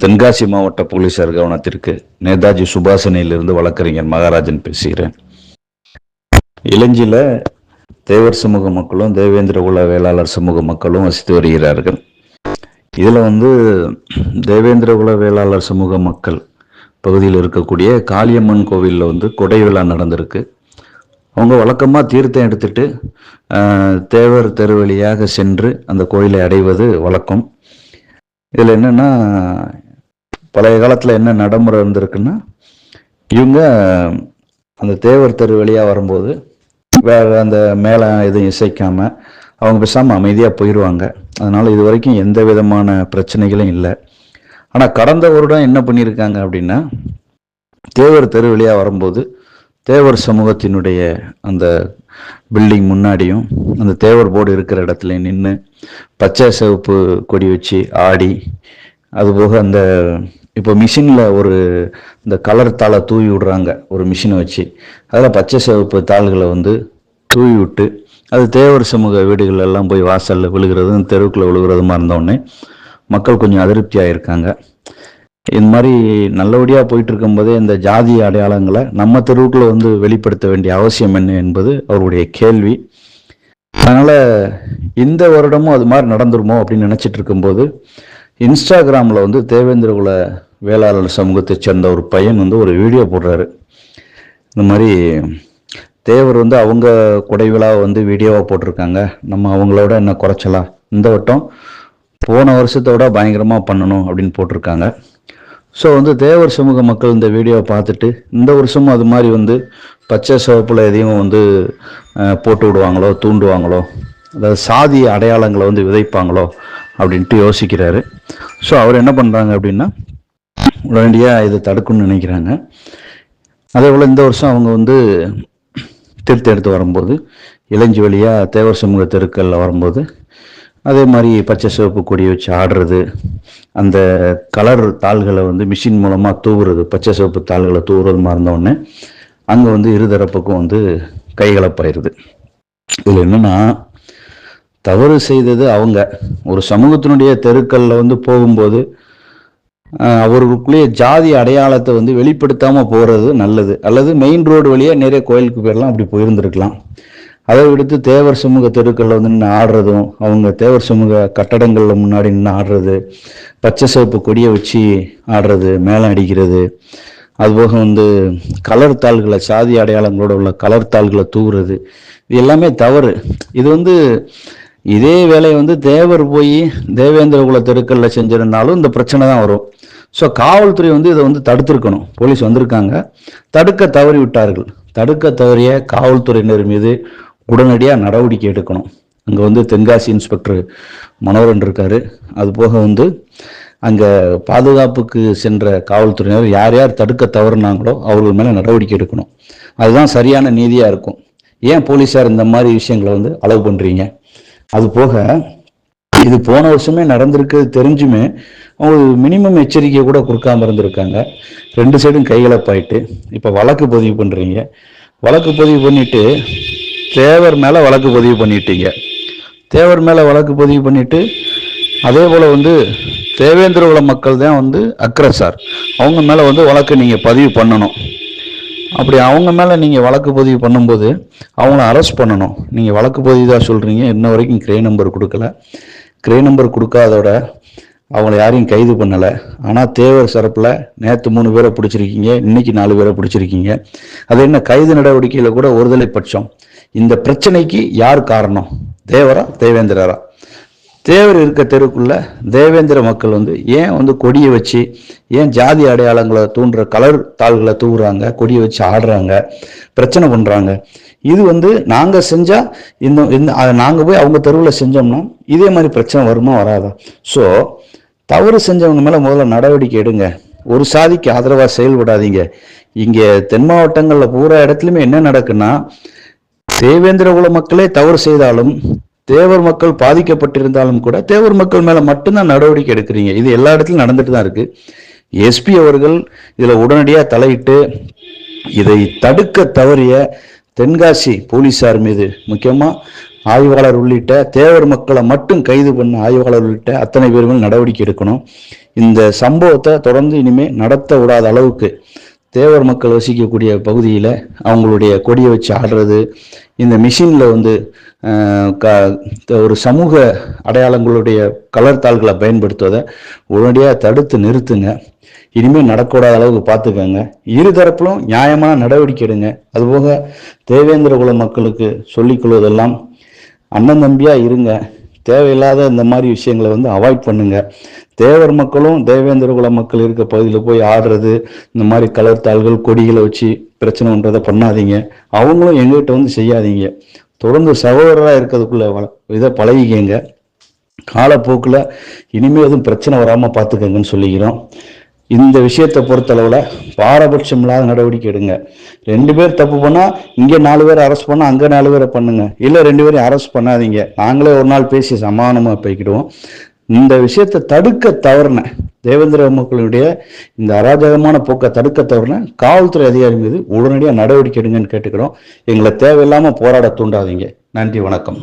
தென்காசி மாவட்ட போலீசார் கவனத்திற்கு நேதாஜி சுபாசனையிலிருந்து வழக்கறிஞர் மகாராஜன் பேசுகிறேன். இளஞ்சியில் தேவர் சமூக மக்களும் தேவேந்திர குல வேளாளர் சமூக மக்களும் வசித்து வருகிறார்கள். இதில் வந்து தேவேந்திர குல வேளாளர் சமூக மக்கள் பகுதியில் இருக்கக்கூடிய காளியம்மன் கோவிலில் வந்து கொடை விழா நடந்திருக்கு. அவங்க வழக்கமாக தீர்த்தம் எடுத்துட்டு தேவர் தெருவழியாக சென்று அந்த கோயிலை அடைவது வழக்கம். இதில் என்னென்னா பழைய காலத்தில் என்ன நடைமுறை இருந்திருக்குன்னா இவங்க அந்த தேவர் தெரு வழியாக வரும்போது வேற அந்த மேலே எதுவும் இசைக்காமல் அவங்க பேசாமல் அமைதியாக போயிடுவாங்க அதனால் இது வரைக்கும் எந்த விதமான பிரச்சனைகளும் இல்லை. ஆனால் கடந்த வருடம் என்ன பண்ணியிருக்காங்க அப்படின்னா தேவர் தெரு வழியாக வரும்போது தேவர் சமூகத்தினுடைய அந்த பில்டிங் முன்னாடியும் அந்த தேவர் போர்டு இருக்கிற இடத்துல நின்று பச்சை சிவப்பு கொடி வச்சு ஆடி அதுபோக அந்த இப்போ மிஷினில் ஒரு இந்த கலர் தாளை தூவி விடுறாங்க ஒரு மிஷினை வச்சு. அதில் பச்சை சிவப்பு தாள்களை வந்து தூவி விட்டு அது தேவர் சமூக வீடுகள் எல்லாம் போய் வாசலில் விழுகிறதும் தெருவுக்குள்ளே விழுகிறதுமா இருந்தோடனே மக்கள் கொஞ்சம் அதிருப்தியாக இருக்காங்க இந்த மாதிரி நல்லபடியாக போயிட்டு இருக்கும்போதே இந்த ஜாதி அடையாளங்களை நம்ம தெருவுக்குள்ளே வந்து வெளிப்படுத்த வேண்டிய அவசியம் என்ன என்பது அவருடைய கேள்வி. அதனால் இந்த வருடமும் அது மாதிரி நடந்துருமோ அப்படின்னு நினச்சிட்டு இருக்கும்போது இன்ஸ்டாகிராமில் வந்து தேவேந்திரகுல வேளாளர் சமூகத்தை சேர்ந்த ஒரு பையன் வந்து ஒரு வீடியோ போடுறாரு. இந்த மாதிரி தேவர் வந்து அவங்க கொடை விழாவை வந்து வீடியோவாக போட்டிருக்காங்க. நம்ம அவங்களோட என்ன குறைச்சலாம்? இந்த வட்டம் போன வருஷத்தோட பயங்கரமாக பண்ணணும் அப்படின்னு போட்டிருக்காங்க. ஸோ வந்து தேவர் சமூக மக்கள் இந்த வீடியோவை பார்த்துட்டு இந்த வருஷமும் அது மாதிரி வந்து பச்சை சிவப்பில் எதையும் வந்து போட்டு விடுவாங்களோ தூண்டுவாங்களோ அதாவது சாதி அடையாளங்களை வந்து விதைப்பாங்களோ அப்படின்ட்டு யோசிக்கிறாரு. ஸோ அவர் என்ன பண்ணுறாங்க அப்படின்னா உடனடியாக இதை தடுக்கணும்னு நினைக்கிறாங்க. அதே போல் இந்த வருஷம் அவங்க வந்து திருத்தி எடுத்து வரும்போது இளஞ்சி வழியாக தேவர் சமூக தெருக்களில் வரும்போது அதே மாதிரி பச்சை சிவப்பு கொடியை வச்சு ஆடுறது அந்த கலர் தாள்களை வந்து மிஷின் மூலமாக தூவுறது பச்சை சிவப்பு தாள்களை தூவுறது மாதிரி இருந்தோடனே அங்கே வந்து இருதரப்புக்கும் வந்து கைகலப்பாயிருது. இதில் என்னன்னா தவறு செய்தது அவங்க. ஒரு சமூகத்தினுடைய தெருக்களில் வந்து போகும்போது அவர்களுக்குள்ளேயே ஜாதி அடையாளத்தை வந்து வெளிப்படுத்தாமல் போகிறது நல்லது. அல்லது மெயின் ரோடு வழியாக நிறைய கோயிலுக்கு போயிடலாம் அப்படி போயிருந்துருக்கலாம். அதை விடுத்து தேவர் சமூக தெருக்களில் வந்து நின்று ஆடுறதும் அவங்க தேவர் சமூக கட்டடங்களில் முன்னாடி நின்று ஆடுறது பச்சை சிவப்பு கொடியை வச்சு ஆடுறது மேளம் அடிக்கிறது. அதுபோக வந்து கலர் தாள்களை சாதி அடையாளங்களோட உள்ள கலர் தாள்களை தூவுறது. இது எல்லாமே தவறு. இது வந்து இதே வேலையை வந்து தேவர் போய் தேவேந்திர குல தெருக்கல்ல செஞ்சிருந்தாலும் இந்த பிரச்சனை தான் வரும். ஸோ காவல்துறை வந்து இதை வந்து தடுத்திருக்கணும். போலீஸ் வந்திருக்காங்க. தடுக்க தவறி விட்டார்கள். தடுக்க தவறிய காவல்துறையினர் மீது உடனடியாக நடவடிக்கை எடுக்கணும். அங்கே வந்து தென்காசி இன்ஸ்பெக்டர் மனோரன் இருக்காரு. அது போக வந்து அங்கே பாதுகாப்புக்கு சென்ற காவல்துறையினர் யார் யார் தடுக்க தவறுனாங்களோ அவர்கள் மேலே நடவடிக்கை எடுக்கணும். அதுதான் சரியான நீதியாக இருக்கும். ஏன் போலீஸார் இந்த மாதிரி விஷயங்களை வந்து அலோவ் பண்ணுறீங்க அது போக இது போன வருஷமே நடந்திருக்கு தெரிஞ்சுமே அவங்க மினிமம் எச்சரிக்கை கூட கொடுக்காம இருந்திருக்காங்க. ரெண்டு சைடும் கைகலப்பாயிட்டு இப்போ வழக்கு பதிவு பண்ணுறீங்க வழக்கு பதிவு பண்ணிட்டு தேவர் மேலே வழக்கு பதிவு பண்ணிட்டீங்க. தேவர் மேலே வழக்கு பதிவு பண்ணிட்டு அதே போல் வந்து தேவேந்திர குல மக்கள் தான் வந்து அக்ரஸார். அவங்க மேலே வந்து வழக்கு நீங்கள் பதிவு பண்ணணும். அப்படி அவங்க மேலே நீங்கள் வழக்கு பதிவு பண்ணும்போது அவங்கள அரெஸ்ட் பண்ணணும். நீங்கள் வழக்கு பதிவு தான் சொல்கிறீங்க இன்ன வரைக்கும் கிரே நம்பர் கொடுக்கல. கிரே நம்பர் கொடுக்காதோட அவங்கள யாரையும் கைது பண்ணலை. ஆனால் தேவர் சிறப்பில் நேற்று மூணு பேரை பிடிச்சிருக்கீங்க. இன்னைக்கு நாலு பேரை பிடிச்சிருக்கீங்க. அது என்ன கைது நடவடிக்கையில் கூட ஒருதலை பட்சம். இந்த பிரச்சனைக்கு யார் காரணம்? தேவரா? தேவேந்திரரா? தேவர் இருக்க தெருக்குள்ள தேவேந்திர மக்கள் வந்து ஏன் வந்து கொடியை வச்சு ஏன் ஜாதி அடையாளங்களை தூண்டுற கலர் தாள்களை தூவுறாங்க கொடியை வச்சு ஆடுறாங்க பிரச்சனை பண்ணுறாங்க இது வந்து நாங்கள் செஞ்சால் இந்த இந்த அதை நாங்கள் போய் அவங்க தெருவில் செஞ்சோம்னா இதே மாதிரி பிரச்சனை வருமா வராதா? ஸோ தவறு செஞ்சவங்க மேலே முதல்ல நடவடிக்கை எடுங்க. ஒரு சாதிக்கு ஆதரவாக செயல்படாதீங்க. இங்கே தென் மாவட்டங்களில் பூரா இடத்துலையுமே என்ன நடக்குன்னா தேவேந்திர குல மக்களே தவறு செய்தாலும் தேவர் மக்கள் பாதிக்கப்பட்டிருந்தாலும் கூட தேவர் மக்கள் மேல மட்டும்தான் நடவடிக்கை எடுக்கிறீங்க. இது எல்லா இடத்துலையும் நடந்துட்டு தான் இருக்கு. எஸ்பி அவர்கள் இதுல உடனடியா தலையிட்டு இதை தடுக்க தவறிய தென்காசி போலீசார் மீது முக்கியமா ஆய்வாளர் உள்ளிட்ட தேவர் மக்களை மட்டும் கைது பண்ண ஆய்வாளர் உள்ளிட்ட அத்தனை பேருமே நடவடிக்கை எடுக்கணும். இந்த சம்பவத்தை தொடர்ந்து இனிமே நடத்த விடாத அளவுக்கு தேவர் மக்கள் வசிக்கக்கூடிய பகுதியில் அவங்களுடைய கொடியை வச்சு ஆடுறது இந்த மிஷினில் வந்து க ஒரு சமூக அடையாளங்களுடைய கலர் தாள்களை பயன்படுத்துவதை உடனடியாக தடுத்து நிறுத்துங்க. இனிமேல் நடக்கூடாத அளவுக்கு பார்த்துக்கோங்க. இரு தரப்பிலும் நியாயமான நடவடிக்கை எடுங்க. அதுபோக தேவேந்திர குல மக்களுக்கு சொல்லிக்கொள்வதெல்லாம் அண்ணன் தம்பியாக இருங்க. தேவையில்லாத இந்த மாதிரி விஷயங்களை வந்து அவாய்ட் பண்ணுங்க. தேவர் மக்களும் தேவேந்திர குல மக்கள் இருக்க பகுதியில் போய் ஆடுறது இந்த மாதிரி கலர் தாள்கள் கொடிகளை வச்சு பிரச்சனை பண்ணுறதை பண்ணாதீங்க. அவங்களும் எங்ககிட்ட வந்து செய்யாதீங்க. தொடர்ந்து சகோதரராக இருக்கிறதுக்குள்ள வள- இதை பழகிக்கங்க. காலப்போக்கில் இனிமேல் எதுவும் பிரச்சனை வராமல் பார்த்துக்கங்கன்னு சொல்லிக்கிறோம். இந்த விஷயத்தை பொறுத்தளவில் பாரபட்சம் இல்லாத நடவடிக்கை எடுங்க. ரெண்டு பேர் தப்பு பண்ணால் இங்கே நாலு பேர் அரெஸ்ட் பண்ணால் அங்கே நாலு பேரை பண்ணுங்க. இல்லை ரெண்டு பேரையும் அரெஸ்ட் பண்ணாதீங்க. நாங்களே ஒரு நாள் பேசி சமாதானமாக போய்க்கிடுவோம். இந்த விஷயத்தை தடுக்க தவறின தேவேந்திர மக்களுடைய இந்த அராஜகமான போக்கை தடுக்க தவறின காவல்துறை அதிகாரி மீது உடனடியாக நடவடிக்கை எடுங்கன்னு கேட்டுக்கிறோம். எங்களை தேவையில்லாமல் போராட தூண்டாதீங்க. நன்றி வணக்கம்.